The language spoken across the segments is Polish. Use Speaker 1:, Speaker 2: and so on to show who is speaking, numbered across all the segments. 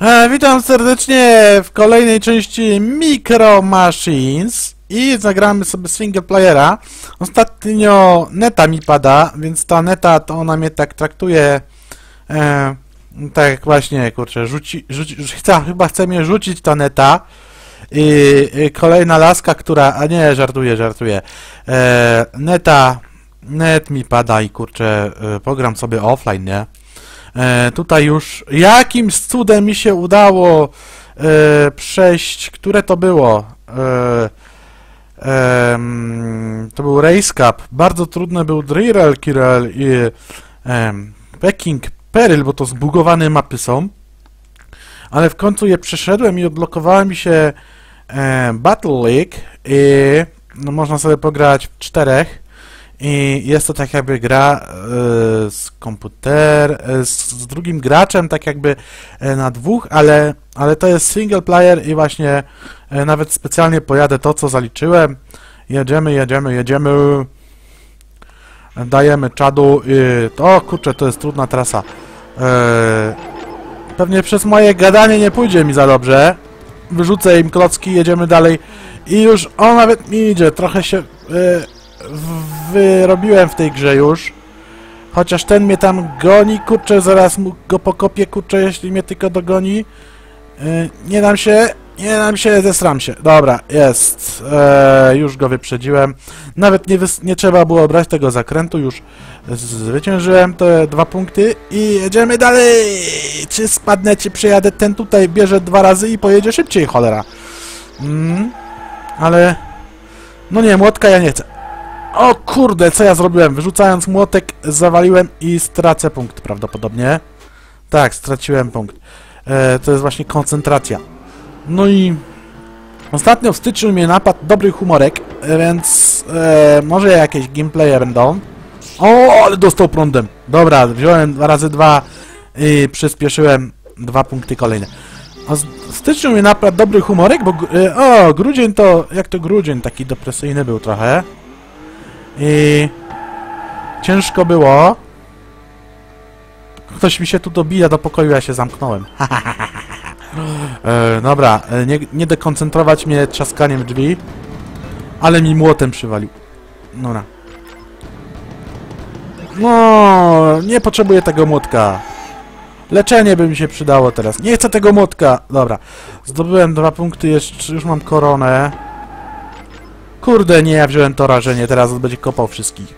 Speaker 1: E, witam serdecznie w kolejnej części Micro Machines i zagramy sobie single playera. Ostatnio neta mi pada, więc ta neta to ona mnie tak traktuje e, tak właśnie, kurczę, rzuci, rzuci, chce, chyba chce mnie rzucić ta neta. I, i kolejna laska, która, a nie, żartuję, żartuję. E, neta, net mi pada i kurczę, e, pogram sobie offline, nie? E, tutaj już jakimś cudem mi się udało e, przejść, które to było? E, to był Race Cup. Bardzo trudne był Drillel Kirel i Peking Peril, bo to zbugowane mapy są. Ale w końcu je przeszedłem i odblokowała mi się e, Battle League i no, można sobie pograć w czterech. I jest to tak jakby gra e, z komputer, e, z, drugim graczem, tak jakby e, na dwóch, ale, ale to jest single player i właśnie nawet specjalnie pojadę to, co zaliczyłem. Jedziemy, jedziemy, jedziemy. Dajemy czadu i... O kurczę, to jest trudna trasa. Pewnie przez moje gadanie nie pójdzie mi za dobrze. Wyrzucę im klocki, jedziemy dalej. I już on nawet mi idzie, trochę się... W- wyrobiłem w tej grze już. Chociaż ten mnie tam goni, kurczę, zaraz go pokopię, kurczę, jeśli mnie tylko dogoni. Yy, nie dam się, nie dam się, zesram się. Dobra, jest. Eee, już go wyprzedziłem. Nawet nie, nie trzeba było brać tego zakrętu, już zwyciężyłem te dwa punkty i jedziemy dalej. Czy spadnę, czy przejadę? Ten tutaj bierze dwa razy i pojedzie szybciej, cholera. Mm, ale... No nie, młotka ja nie chcę. O kurde, co ja zrobiłem? Wyrzucając młotek, zawaliłem i stracę punkt prawdopodobnie. Tak, straciłem punkt. E, to jest właśnie koncentracja. No i ostatnio w styczniu mnie napadł dobry humorek, e, więc e, może jakieś gameplaye będą. O, ale dostał prądem. Dobra, wziąłem razy dwa i przyspieszyłem dwa punkty kolejne. A w styczniu mnie napadł dobry humorek, bo e, o, grudzień to, jak to grudzień, taki depresyjny był trochę. I ciężko było. Ktoś mi się tu dobija do pokoju, ja się zamknąłem. e, dobra, e, nie, nie dekoncentrować mnie trzaskaniem drzwi, ale mi młotem przywalił. Dobra. No, nie potrzebuję tego młotka. Leczenie by mi się przydało teraz. Nie chcę tego młotka. Dobra. Zdobyłem dwa punkty, jeszcze już mam koronę. Kurde, nie, ja wziąłem to rażenie, teraz będzie kopał wszystkich.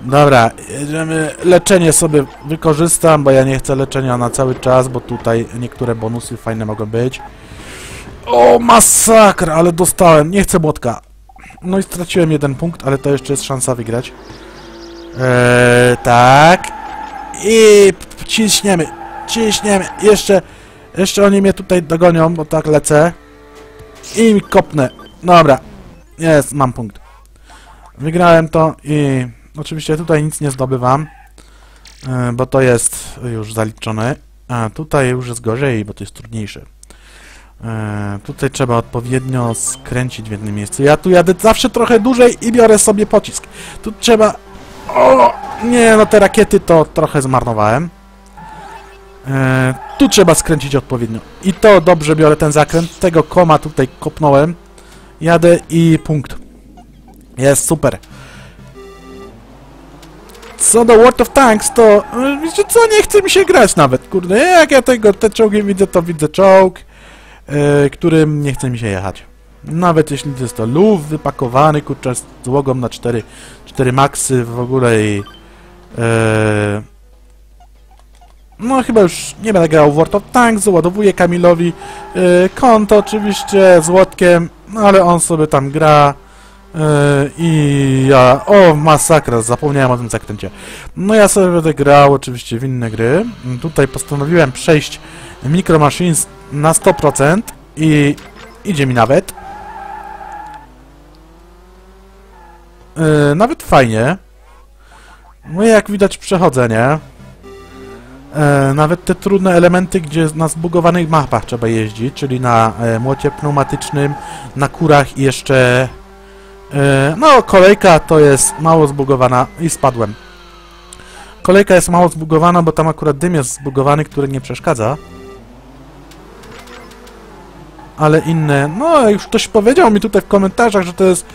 Speaker 1: Dobra, jedziemy. Leczenie sobie wykorzystam, bo ja nie chcę leczenia na cały czas, bo tutaj niektóre bonusy fajne mogą być. O, masakra, ale dostałem. Nie chcę młotka. No i straciłem jeden punkt, ale to jeszcze jest szansa wygrać. Eee, tak. I ciśniemy, ciśniemy. Jeszcze, jeszcze oni mnie tutaj dogonią, bo tak lecę. I kopnę. Dobra, jest, mam punkt. Wygrałem to i oczywiście tutaj nic nie zdobywam, e, bo to jest już zaliczone. A tutaj już jest gorzej, bo to jest trudniejsze. E, Tutaj trzeba odpowiednio skręcić w jednym miejscu. Ja tu jadę zawsze trochę dłużej i biorę sobie pocisk. Tu trzeba... O! Nie, no te rakiety to trochę zmarnowałem. E, tu trzeba skręcić odpowiednio. I to dobrze biorę ten zakręt. Tego koma tutaj kopnąłem. Jadę i punkt. Jest super. Co do World of Tanks, to e, wiecie co, nie chce mi się grać nawet, kurde. Jak ja tego, te czołgi widzę, to widzę czołg, e, którym nie chce mi się jechać. Nawet jeśli to jest to luf wypakowany, kurczę, z złogą na 4, 4 maksy w ogóle i... E, no chyba już nie będę grał w World of Tanks, załadowuję Kamilowi e, konto oczywiście z Łotkiem, no ale on sobie tam gra e, i ja... O, masakra, zapomniałem o tym zakręcie. No ja sobie będę grał oczywiście w inne gry. Tutaj postanowiłem przejść Micro Machines na 100% i idzie mi nawet. E, nawet fajnie. No jak widać przechodzenie. E, nawet te trudne elementy, gdzie na zbugowanych mapach trzeba jeździć, czyli na e, młocie pneumatycznym, na kurach i jeszcze... E, no, kolejka to jest mało zbugowana i spadłem. Kolejka jest mało zbugowana, bo tam akurat dym jest zbugowany, który nie przeszkadza. ale inne. No, już ktoś powiedział mi tutaj w komentarzach, że to jest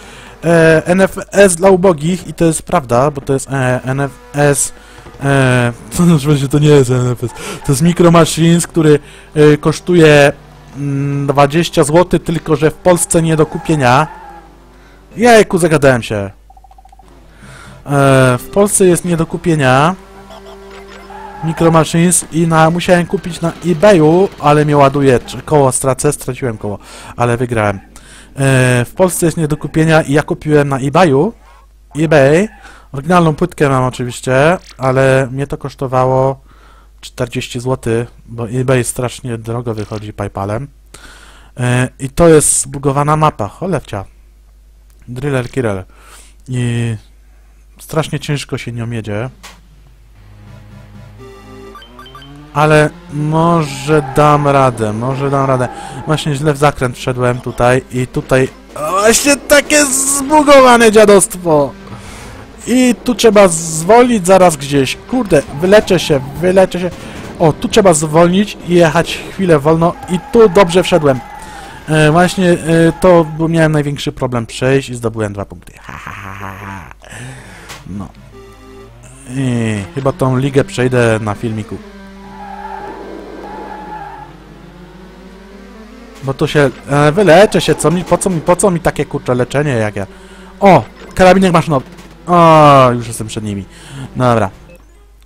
Speaker 1: e, NFS dla ubogich i to jest prawda, bo to jest e, NFS. E, to znaczy, to nie jest NFS. To jest Micro Machines, który e, kosztuje mm, 20 zł, tylko że w Polsce nie do kupienia. Jejku, zagadałem się. E, w Polsce jest nie do kupienia. Micro Machines i na, musiałem kupić na eBayu, ale mnie ładuje. Koło stracę, straciłem koło, ale wygrałem. E, w Polsce jest nie do kupienia i ja kupiłem na eBayu. eBay. Oryginalną płytkę mam oczywiście, ale mnie to kosztowało 40 zł, bo eBay strasznie drogo wychodzi PayPalem. E, I to jest zbugowana mapa, cholewcia. Driller Kirill. I strasznie ciężko się nią jedzie. Ale może dam radę, może dam radę. Właśnie źle w zakręt wszedłem tutaj i tutaj... Właśnie takie zbugowane dziadostwo! I tu trzeba zwolnić zaraz gdzieś. Kurde, wyleczę się, wyleczę się. O, tu trzeba zwolnić i jechać chwilę wolno i tu dobrze wszedłem. E, właśnie e, to miałem największy problem przejść i zdobyłem dwa punkty. Ha, ha, ha, ha. No. I chyba tą ligę przejdę na filmiku. Bo tu się... E, wyleczę się, co mi, po co mi, po co mi takie kurcze leczenie jak ja... O! Karabinek maszynowy. O, już jestem przed nimi. Dobra.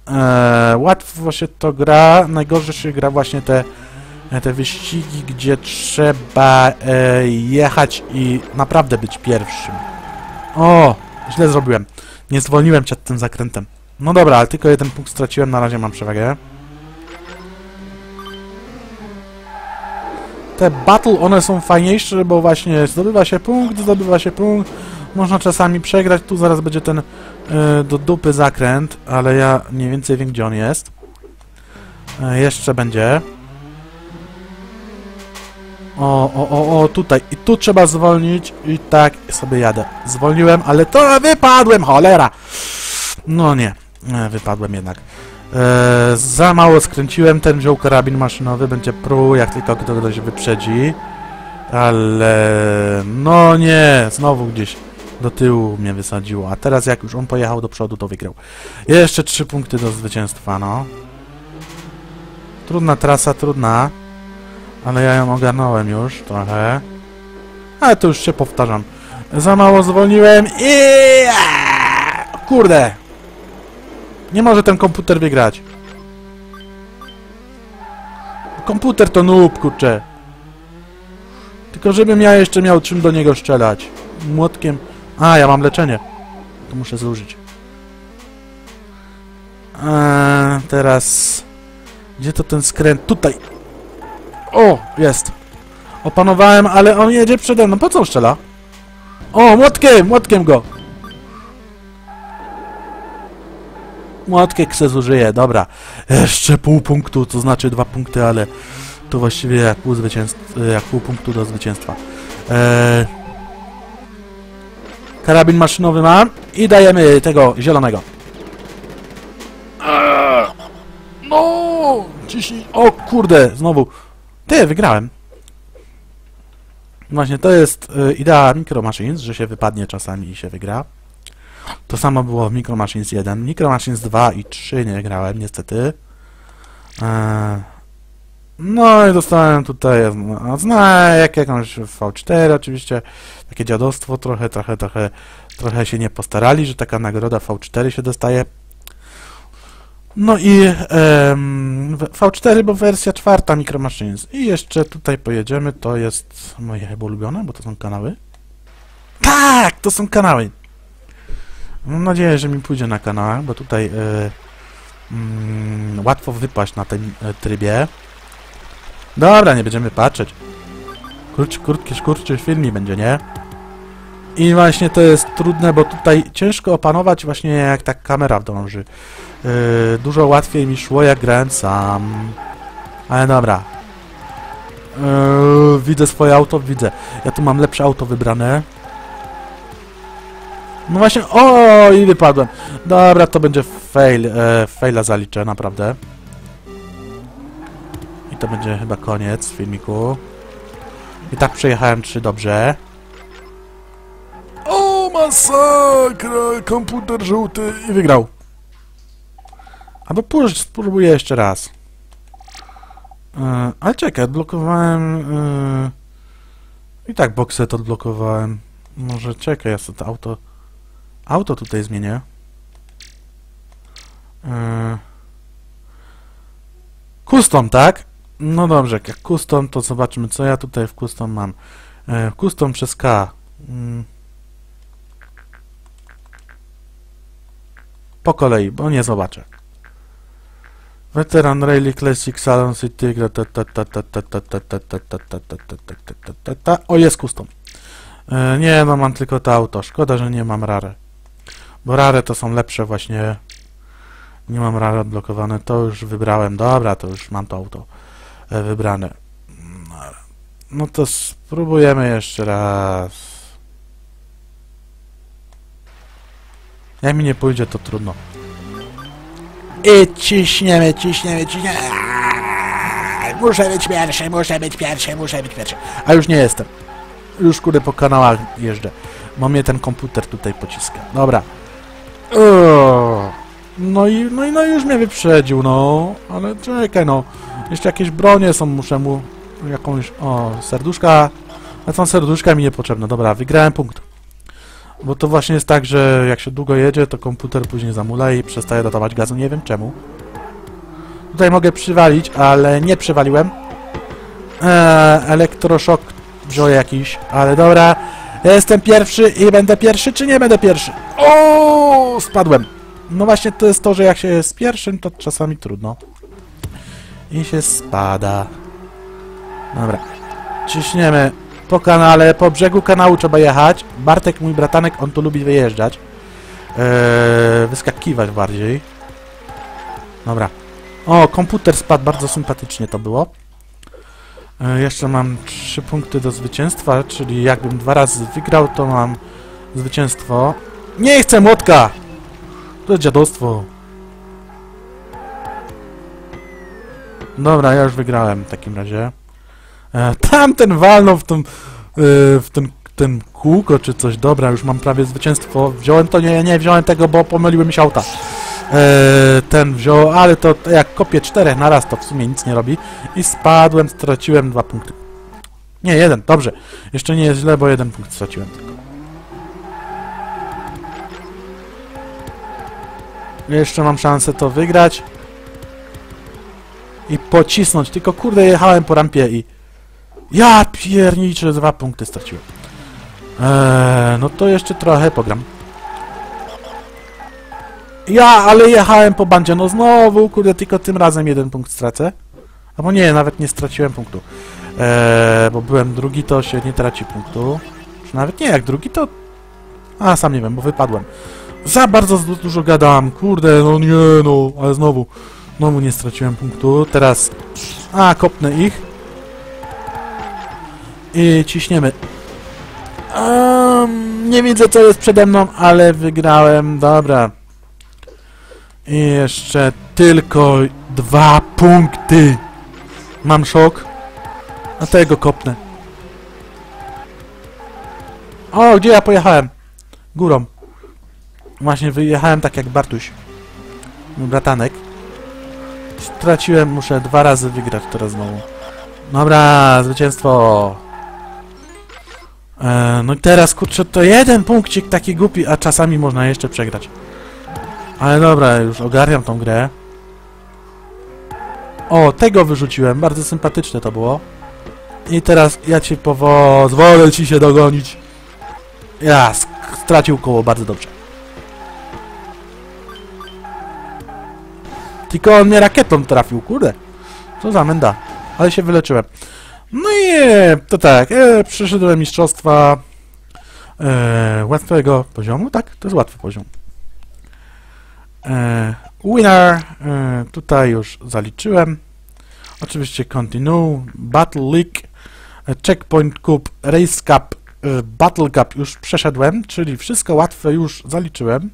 Speaker 1: E, łatwo się to gra, najgorzej się gra właśnie te, te wyścigi, gdzie trzeba e, jechać i naprawdę być pierwszym. O, źle zrobiłem. Nie zwolniłem przed tym zakrętem. No dobra, ale tylko jeden punkt straciłem, na razie mam przewagę. Te battle, one są fajniejsze, bo właśnie zdobywa się punkt, zdobywa się punkt, można czasami przegrać, tu zaraz będzie ten e, do dupy zakręt, ale ja mniej więcej wiem, gdzie on jest. E, jeszcze będzie. O, o, o, o, tutaj. I tu trzeba zwolnić i tak sobie jadę. Zwolniłem, ale to wypadłem, cholera! No nie, e, wypadłem jednak. Za mało skręciłem, ten wziął karabin maszynowy, będzie pruł, jak tylko ktoś wyprzedzi. Ale... no nie, znowu gdzieś do tyłu mnie wysadziło, a teraz jak już on pojechał do przodu, to wygrał. Jeszcze trzy punkty do zwycięstwa, no. Trudna trasa, trudna. Ale ja ją ogarnąłem już trochę. Ale to już się powtarzam. Za mało zwolniłem i... Kurde! Nie może ten komputer wygrać. Komputer to noob, kurczę. Tylko żebym ja jeszcze miał czym do niego strzelać. Młotkiem... A, ja mam leczenie. To muszę zużyć. Eee, teraz... Gdzie to ten skręt? Tutaj! O, jest. Opanowałem, ale on jedzie przede mną. Po co on strzela? O, młotkiem! Młotkiem go! Młotkiem se zużyję, dobra. Jeszcze pół punktu, to znaczy dwa punkty, ale to właściwie jak pół, zwycięstw, jak pół punktu do zwycięstwa. Eee, karabin maszynowy mam i dajemy tego zielonego. Eee, no! Ciśnij. O kurde, znowu. Ty, wygrałem. Właśnie, to jest y, idea Micro Machines, że się wypadnie czasami i się wygra. To samo było w Micro Machines 1. Micro Machines 2 i 3 nie grałem, niestety. Eee, no i dostałem tutaj znak, jakąś V4 oczywiście. Takie dziadostwo, trochę, trochę, trochę, trochę się nie postarali, że taka nagroda V4 się dostaje. No i em, V4, bo wersja czwarta Micro Machines. I jeszcze tutaj pojedziemy, to jest moje chyba ulubione, bo to są kanały. Tak, to są kanały. Mam nadzieję, że mi pójdzie na kanałach, bo tutaj mm, łatwo wypaść na tym e, trybie. Dobra, nie będziemy patrzeć. Krótki, krótki, krótki filmik będzie, nie? I właśnie to jest trudne, bo tutaj ciężko opanować właśnie jak tak kamera dąży. Yy, dużo łatwiej mi szło jak grałem sam. Ale dobra. Yy, widzę swoje auto, widzę. Ja tu mam lepsze auto wybrane. No właśnie, o i wypadłem. Dobra, to będzie fail. E, faila zaliczę, naprawdę. To będzie chyba koniec filmiku. I tak przejechałem trzy dobrze. O, masakra! Komputer żółty i wygrał. A to później spróbuję jeszcze raz. E, ale czekaj, odblokowałem... E, I tak boxet odblokowałem. Może czekaj, ja sobie to auto... Auto tutaj zmienię. E, custom, tak? No dobrze, jak custom, to zobaczmy, co ja tutaj w custom mam. Custom przez K. Po kolei, bo nie zobaczę. Veteran Rally Classic Salon City O, jest custom. Nie, no mam tylko to auto. Szkoda, że nie mam rare. Bo rare to są lepsze właśnie... Nie mam rare odblokowane. To już wybrałem. Dobra, to już mam to auto e, wybrane. No to spróbujemy jeszcze raz. Jak mi nie pójdzie, to trudno. I ciśniemy, ciśniemy, ciśniemy. Muszę być pierwszy, muszę być pierwszy, muszę być pierwszy. A już nie jestem. Już kurde po kanałach jeżdżę. Bo mnie ten komputer tutaj pociska. Dobra. No i, no i no już mnie wyprzedził, no. Ale czekaj, no. Jeszcze jakieś bronie są, muszę mu jakąś... O, serduszka. A są serduszka mi niepotrzebne. Dobra, wygrałem punkt. Bo to właśnie jest tak, że jak się długo jedzie, to komputer później zamula i przestaje datować gazu. Nie wiem czemu. Tutaj mogę przywalić, ale nie przywaliłem. Eee, elektroszok wziął jakiś, ale dobra. Jestem pierwszy i będę pierwszy, czy nie będę pierwszy? O, spadłem. No właśnie to jest to, że jak się jest pierwszym, to czasami trudno. I się spada. Dobra. Ciśniemy po kanale, po brzegu kanału trzeba jechać. Bartek, mój bratanek, on tu lubi wyjeżdżać. Eee, wyskakiwać bardziej. Dobra. O, komputer spadł, bardzo sympatycznie to było. E, jeszcze mam trzy punkty do zwycięstwa, czyli jakbym dwa razy wygrał, to mam zwycięstwo. Nie chcę młotka! To jest dziadostwo. Dobra, ja już wygrałem w takim razie. E, tamten walnął w tym, e, w ten, ten kółko czy coś. Dobra, już mam prawie zwycięstwo. Wziąłem to, nie, nie wziąłem tego, bo pomyliły mi się auta. E, ten wziął, ale to jak kopię czterech na raz, to w sumie nic nie robi. I spadłem, straciłem dwa punkty. Nie, jeden, dobrze. Jeszcze nie jest źle, bo jeden punkt straciłem tylko. Jeszcze mam szansę to wygrać. I pocisnąć, tylko kurde jechałem po rampie i... Ja pierniczę, dwa punkty straciłem. Eee, no to jeszcze trochę pogram. Ja, ale jechałem po bandzie, no znowu, kurde, tylko tym razem jeden punkt stracę. Albo nie, nawet nie straciłem punktu. Eee, bo byłem drugi, to się nie traci punktu. Czy nawet nie, jak drugi, to... A, sam nie wiem, bo wypadłem. Za bardzo du- dużo gadam, kurde, no nie, no, ale znowu... Znowu nie straciłem punktu. Teraz... A, kopnę ich. I ciśniemy. Um, nie widzę, co jest przede mną, ale wygrałem. Dobra. I jeszcze tylko dwa punkty. Mam szok. A tego kopnę. O, gdzie ja pojechałem? Górą. Właśnie wyjechałem tak jak Bartuś. Mój bratanek. Straciłem, muszę dwa razy wygrać teraz znowu. Dobra, zwycięstwo. E, no i teraz, kurczę, to jeden punkcik taki głupi, a czasami można jeszcze przegrać. Ale dobra, już ogarniam tą grę. O, tego wyrzuciłem, bardzo sympatyczne to było. I teraz ja ci pozwolę ci się dogonić. Ja, stracił koło, bardzo dobrze. Tylko on mnie rakietą trafił, kurde. Co za menda. Ale się wyleczyłem. No i e, to tak, e, przeszedłem mistrzostwa e, łatwego poziomu, tak? To jest łatwy poziom. E, winner, e, tutaj już zaliczyłem. Oczywiście continue, Battle League, e, Checkpoint Cup, Race Cup, e, Battle Cup już przeszedłem, czyli wszystko łatwe już zaliczyłem.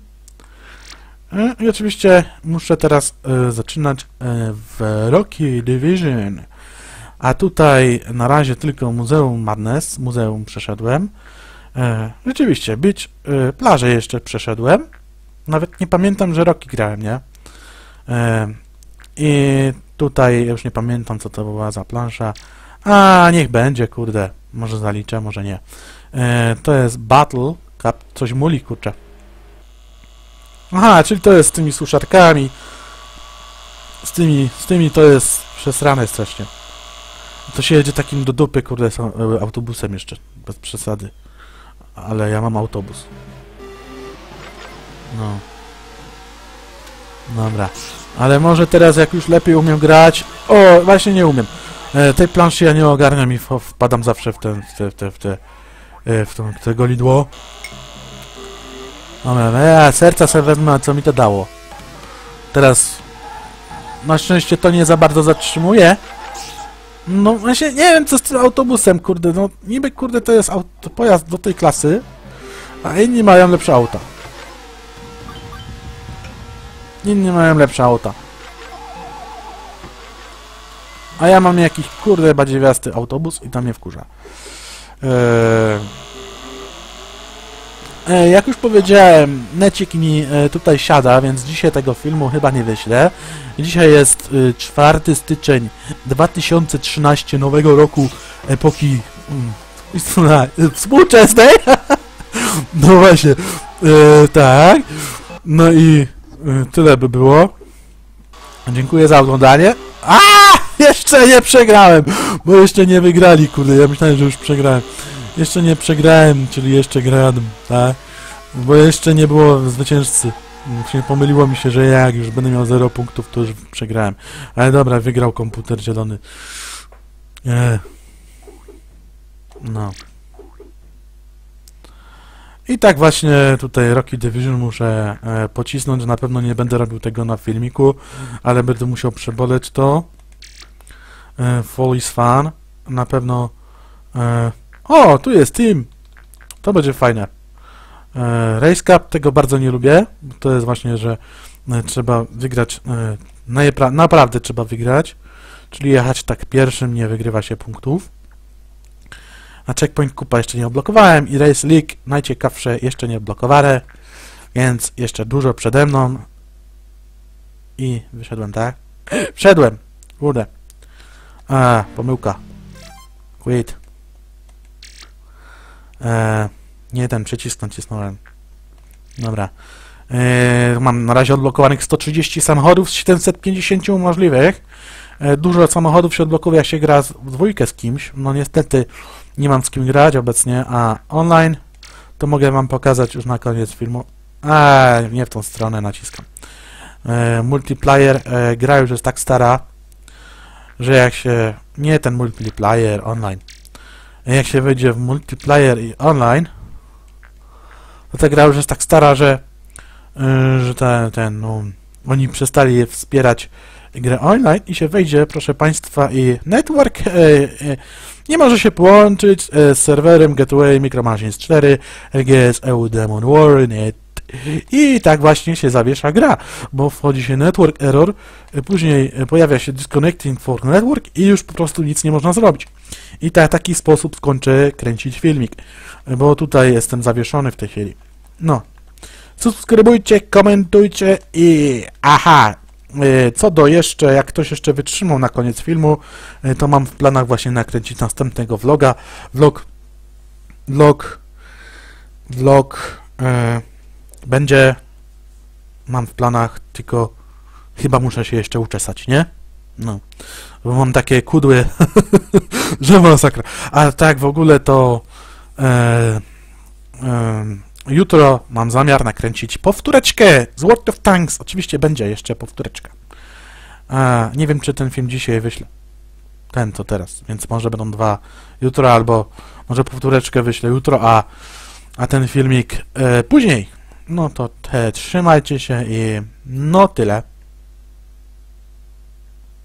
Speaker 1: E, I oczywiście muszę teraz e, zaczynać e, w Rocky Division. A tutaj na razie tylko Muzeum Madness, muzeum przeszedłem. E, rzeczywiście, Beach, e, plażę jeszcze przeszedłem. Nawet nie pamiętam, że Roki grałem, nie? E, I tutaj już nie pamiętam, co to była za plansza. A, niech będzie, kurde. Może zaliczę, może nie. E, to jest Battle Cup, coś muli, kurczę. Aha, czyli to jest z tymi suszarkami. Z tymi, z tymi to jest przesrane strasznie. To się jedzie takim do dupy, kurde, e, autobusem jeszcze, bez przesady. Ale ja mam autobus. No. Dobra. Ale może teraz, jak już lepiej umiem grać... O, właśnie nie umiem. E, tej planszy ja nie ogarniam i w- wpadam zawsze w ten, w te, w te, w te, e, w to, tego lidło. Dobra, ja serca sobie wezmę, co mi to dało? Teraz... Na szczęście to nie za bardzo zatrzymuje. No właśnie, nie wiem co z tym autobusem, kurde, no niby kurde to jest auto, pojazd do tej klasy, a inni mają lepsze auta. Inni mają lepsze auta. A ja mam jakiś kurde badziewiasty autobus i tam mnie wkurza. Eee... E, jak już powiedziałem, necik mi e, tutaj siada, więc dzisiaj tego filmu chyba nie wyślę. Dzisiaj jest y, 4 styczeń 2013 nowego roku epoki mm, współczesnej. no właśnie, e, tak. No i tyle by było. Dziękuję za oglądanie. A! Jeszcze nie przegrałem, bo jeszcze nie wygrali, kurde. Ja myślałem, że już przegrałem. Jeszcze nie przegrałem, czyli jeszcze gram, tak? Bo jeszcze nie było zwycięzcy. Właśnie pomyliło mi się, że jak już będę miał 0 punktów, to już przegrałem. Ale dobra, wygrał komputer zielony. Eee. No. I tak właśnie tutaj Rocky Division muszę e, pocisnąć. Na pewno nie będę robił tego na filmiku, ale będę musiał przeboleć to. E, Fall is fun. Na pewno... E, o, tu jest team! To będzie fajne. E, Race Cup tego bardzo nie lubię. To jest właśnie, że e, trzeba wygrać. E, naprawdę trzeba wygrać. Czyli jechać tak pierwszym, nie wygrywa się punktów. A Checkpoint Kupa jeszcze nie odblokowałem i Race League najciekawsze jeszcze nie odblokowane, więc jeszcze dużo przede mną. I wyszedłem, tak? Wszedłem! Kurde. A, pomyłka. Quit. E, nie ten przycisk nacisnąłem. Dobra. E, mam na razie odblokowanych 130 samochodów z 750 możliwych. E, dużo samochodów się odblokuje, jak się gra w dwójkę z kimś. No niestety nie mam z kim grać obecnie, a online to mogę wam pokazać już na koniec filmu. A, nie w tą stronę naciskam. E, multiplayer, e, gra już jest tak stara, że jak się... Nie ten multiplayer online. Jak się wejdzie w multiplayer i online, to ta gra już jest tak stara, że, yy, że ten, ten, no, oni przestali wspierać grę online i się wejdzie, proszę Państwa, i network e, e, nie może się połączyć e, z serwerem Gateway Micromachines 4 LGS EU Demon War Net i tak właśnie się zawiesza gra, bo wchodzi się network error, później pojawia się disconnecting for network i już po prostu nic nie można zrobić. I tak taki sposób skończę kręcić filmik, bo tutaj jestem zawieszony w tej chwili. No. Subskrybujcie, komentujcie i aha, e, co do jeszcze, jak ktoś jeszcze wytrzymał na koniec filmu, e, to mam w planach właśnie nakręcić następnego vloga. Vlog, vlog, vlog e, będzie, mam w planach, tylko chyba muszę się jeszcze uczesać, nie? No, bo mam takie kudły, że masakra. A tak w ogóle to e, e, jutro mam zamiar nakręcić powtóreczkę z World of Tanks. Oczywiście będzie jeszcze powtóreczka. Nie wiem, czy ten film dzisiaj wyślę. Ten to teraz, więc może będą dwa jutro, albo może powtóreczkę wyślę jutro, a, a ten filmik e, później. No to te, trzymajcie się i no tyle.